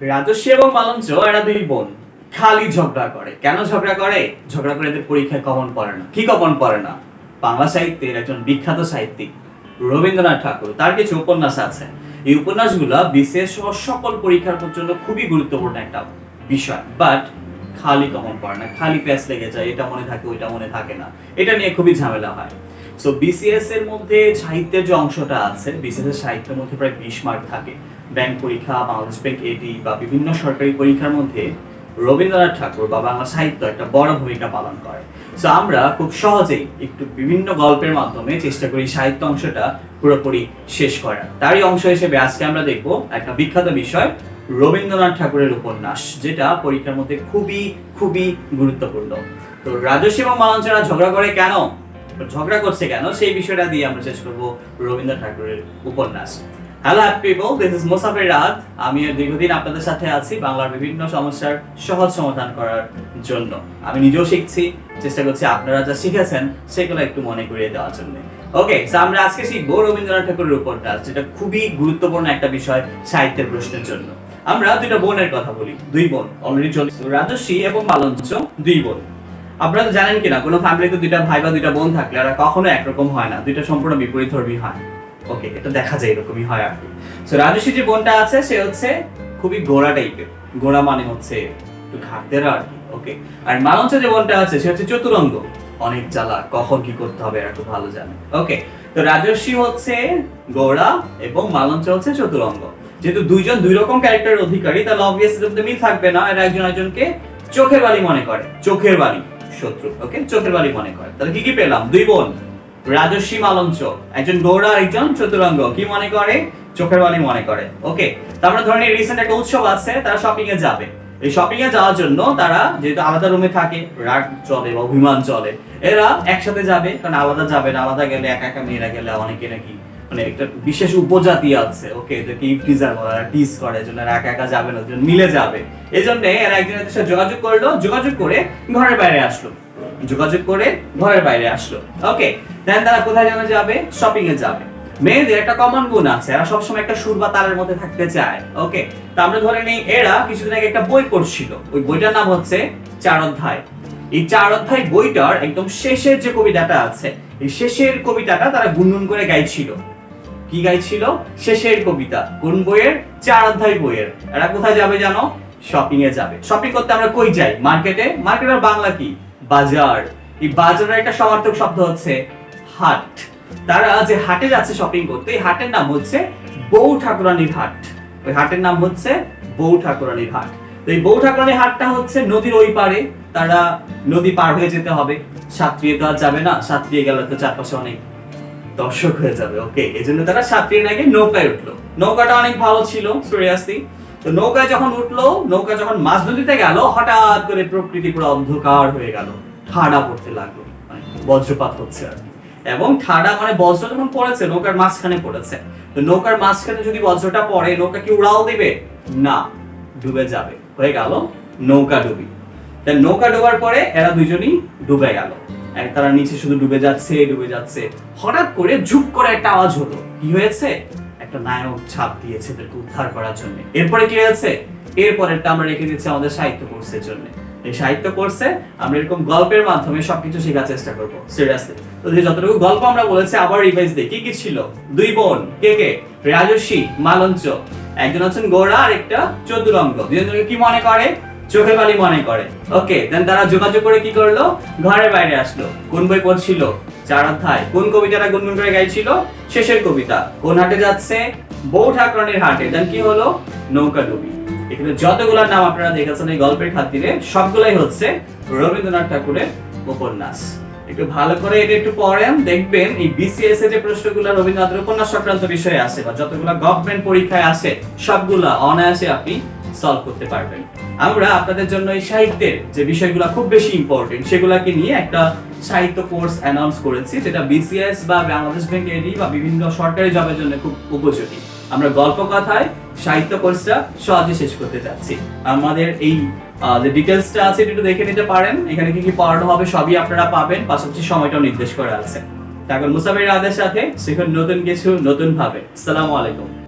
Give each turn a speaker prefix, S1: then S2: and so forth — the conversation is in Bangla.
S1: রাজস্বী এবং মালঞ্চ এরা দুই বোন। খালি ঝগড়া করে। কেন ঝগড়া করে? ঝগড়া করে এদের পরীক্ষায় কমন পড়ে না। কি কমন পড়ে না? বাংলা সাহিত্যের একজন বিখ্যাত সাহিত্যিক, রবীন্দ্রনাথ ঠাকুর। তার কিছু উপন্যাস আছে। এই উপন্যাসগুলো বিশেষ সকল পরীক্ষার জন্য খুবই গুরুত্বপূর্ণ একটা বিষয়। বাট খালি কমন পড়ে না। খালি প্যাচ লেগে যায়। এটা মনে থাকে, ওইটা মনে থাকে না। এটা নিয়ে খুবই ঝামেলা হয়। সো বিসিএস এর মধ্যে সাহিত্যের যে অংশটা আছে বিসিএস এর সাহিত্যের মধ্যে প্রায় বিশ মার্ক থাকে। ব্যাংক পরীক্ষা বাংলাদেশ ব্যাংক এডি বা বিভিন্ন সরকারি পরীক্ষার মধ্যে রবীন্দ্রনাথ ঠাকুর বা বাংলা সাহিত্য একটা বড় ভূমিকা পালন করে। সো আমরা খুব সহজেই একটু বিভিন্ন গল্পের মাধ্যমে চেষ্টা করি সাহিত্য অংশটা পুরোপুরি শেষ করার। তারই অংশ হিসেবে আজকে আমরা দেখব একটা বিখ্যাত বিষয়, রবীন্দ্রনাথ ঠাকুরের উপন্যাস, যেটা পরীক্ষার মধ্যে খুবই খুবই গুরুত্বপূর্ণ। তো, রাজস্বী এবং মালঞ্চনা ঝগড়া করে কেন? ঝগড়া করছে কেন? সেই বিষয়টা দিয়ে আমরা শেষ করব রবীন্দ্রনাথ ঠাকুরের উপন্যাস। Hello happy people this is Musafir রাত আমি দীর্ঘদিন আপনাদের সাথে আছি বাংলার বিভিন্ন সমস্যার সহজ সমাধান করার জন্য। আমি নিজেও শিখছি, চেষ্টা করছি আপনারা যা শিখেছেন সেগুলো একটু মনে করিয়ে দেওয়ার জন্য। ওকে আমরা আজকে শিখব রবীন্দ্রনাথ ঠাকুরের উপন্যাস, যেটা খুবই গুরুত্বপূর্ণ একটা বিষয় সাহিত্যের প্রশ্নের জন্য। আমরা দুইটা বোনের কথা বলি, দুই বোন অলরেডি চলছে রাজস্বী এবং মালঞ্চ দুই বোন। আপনারা তো জানেন কিনা, কোনো ফ্যামিলিতে দুইটা ভাই বা দুইটা বোন থাকলে এরা কখনো একরকম হয় না, দুইটা সম্পূর্ণ বিপরীত ধর্মী হয়। ওকে এটা দেখা যায় এরকমই হয় আর কি। সো রাজস্বী যে বোনটা আছে, সে হচ্ছে খুবই গোড়া টাইপের গোড়া মানে হচ্ছে একটু ঘাটতের আর কি ওকে আর মালঞ্চ যে বোনটা আছে, সে হচ্ছে চতুরঙ্গ। অনেক জ্বালা, কখন কি করতে হবে খুব ভালো জানে। ওকে তো রাজস্বী হচ্ছে গোড়া এবং মালঞ্চ হচ্ছে চতুরঙ্গ। যেহেতু দুইজন দুই রকম ক্যারেক্টারের অধিকারী, তাহলে অবভিয়াসলি মিল থাকবে না, এরা একজন একজনকে চোখের বালি মনে করে, চোখের বালি। শত্রু ওকে চোখের বালি মনে করে। তাহলে কি কি পেলাম? দুই বোন, রাজস্বী মালঞ্চ। একজন গৌড়া একজন চতুরঙ্গ, কি মনে করে? চোখের বালি মনে করে ওকে তারপরে ধরেন রিসেন্ট একটা উৎসব আছে, তারা শপিং এ যাবে। এই শপিং এ যাওয়ার জন্য তারা যেহেতু আলাদা রুমে থাকে, রাগ চলে বা অভিমান চলে, এরা একসাথে যাবে, কারণ আলাদা যাবে না, আলাদা গেলে একা একা মেয়েরা গেলে অনেকে নাকি মানে একটা বিশেষ উপজাতি আছে, ওকে? এদেরকে ইফটিজার বলা জন্য একা একা যাবে না মিলে যাবে। এই জন্য এরা একজনের সাথে যোগাযোগ করল, যোগাযোগ করে ঘরের বাইরে আসলো। যোগাযোগ করে ঘরের বাইরে আসলো। ওকে দেন তারা কোথায় যাবে? শপিং এ যাবে। মেয়েদের একটা কমন গুণ আছে, এরা সবসময় একটা সুর বা তারের মধ্যে থাকতে চায়, ওকে? তো আমরা ধরে নিই, এরা কিছুদিন আগে একটা বই পড়ছিল। ওই বইটার নাম হচ্ছে চার অধ্যায়। এই চার অধ্যায় বইটার একদম শেষের যে কবিতাটা আছে, এই শেষের কবিতাটা তারা গুনগুন করে গাইছিল। কি গাইছিল? শেষের কবিতা, কোন বইয়ের? চার অধ্যায় বইয়ের। এরা কোথায় যাবে জানো? শপিং এ যাবে। শপিং করতে আমরা কই যাই? মার্কেটে মার্কেটের বাংলা কি? বাজার। এই বাজারের একটা সমার্থক শব্দ হচ্ছে হাট। তারা যে হাটে যাচ্ছে শপিং করতে, এই হাটের নাম হচ্ছে বউ ঠাকুরানির হাট। ওই হাটের নাম হচ্ছে বউ ঠাকুরানির হাট। তো এই বউ ঠাকুরানীর হাটটা হচ্ছে নদীর ওই পারে তারা নদী পার হয়ে যেতে হবে। সাঁতরিয়ে তো আর যাবে না। সাঁতরিয়ে গেলে তো চারপাশে অনেক দর্শক হয়ে যাবে ওকে এই জন্য তারা সাঁতরিয়ে নাকি নৌকায় উঠল। নৌকাটা অনেক ভালো ছিল সিরিয়াসলি তো নৌকায় যখন উঠল, নৌকা যখন মাছ নদীতে গেল, হঠাৎ করে প্রকৃতি পুরো অন্ধকার হয়ে গেল। ঠাডা পড়তে লাগল মানে বজ্রপাত হচ্ছে আর এবং ঠাডা মানে বজ্র যখন পড়েছে, নৌকার মাঝখানে পড়েছে। তো নৌকার মাঝখানে যদি বজ্রটা পড়ে, নৌকা কি উড়াল দিবে? না, ডুবে যাবে। হয়ে গেল নৌকা ডুবি। নৌকা ডোবার পরে এরা দুজনই ডুবে গেল। এক তারা নিচে শুধু ডুবে যাচ্ছে ডুবে যাচ্ছে। হঠাৎ করে ঝুপ করে একটা আওয়াজ হলো। কি হয়েছে? একটা নায়ক ছাপ দিয়েছে এদেরকে উদ্ধার করার জন্য। এরপরে কি হয়েছে? এরপরেরটা আমরা রেখে দিচ্ছি আমাদের সাহিত্য কোর্সের জন্য। এই সাহিত্য কোর্সে আমরা এরকম গল্পের মাধ্যমে সবকিছু শেখার চেষ্টা করব সিরিয়াসলি তো যতটুকু গল্প আমরা বলেছি, আবার রিভাইজ দিই কি কি ছিল। দুই বোন, কে কে? রাজস্বী মালঞ্চ। একজন আছেন গোড়া আর একটা চতুরঙ্গ দুজনকে কি মনে করে? চোখে বালি মনে করে। ওকে দেন তারা যোগাযোগ করে কি করল? ঘরের বাইরে আসলো। কোন বই পড়ছিল? চার অধ্যায়। কোন কবিতাটা গুনগুন করে গাইছিল? শেষের কবিতা। কোন হাটে যাচ্ছে? বউ ঠাকুরানির হাটে। দেন কি হলো? নৌকা ডুবি। এখানে যতগুলোর নাম আপনারা দেখেছেন এই গল্পের খাতিরে, সবগুলাই হচ্ছে রবীন্দ্রনাথ ঠাকুরের উপন্যাস। একটু ভালো করে এটা একটু পড়েন, দেখবেন এই বিসিএস এর যে প্রশ্নগুলো, রবীন্দ্রনাথের উপন্যাস সংক্রান্ত বিষয়ে আসে বা যতগুলো গভর্নমেন্ট পরীক্ষায় আসে সবগুলা অনায়াসে আপনি সলভ করতে পারবেন। আমরা আপনাদের জন্য এই সাহিত্যের যে বিষয়গুলো খুব বেশি ইম্পর্টেন্ট সেগুলোকে নিয়ে একটা সাহিত্য কোর্স অ্যানাউন্স করেছি, যেটা বিসিএস বা বাংলাদেশ ব্যাংক এডি বা বিভিন্ন সরকারি জবের জন্য খুব উপযোগী। আমরা গল্প কথায় সাহিত্য কোর্সটা সহজে শেষ করতে যাচ্ছি। আমাদের এই যে ডিটেলসটা আছে একটু দেখে নিতে পারেন। এখানে কি কি পড়ানো হবে সবই আপনারা পাবেন, পাশাপাশি সময়টাও নির্দেশ করা আছে। তারপর মুসাফির আদের সাথে সেখানে নতুন কিছু নতুন ভাবে আসসালামু আলাইকুম।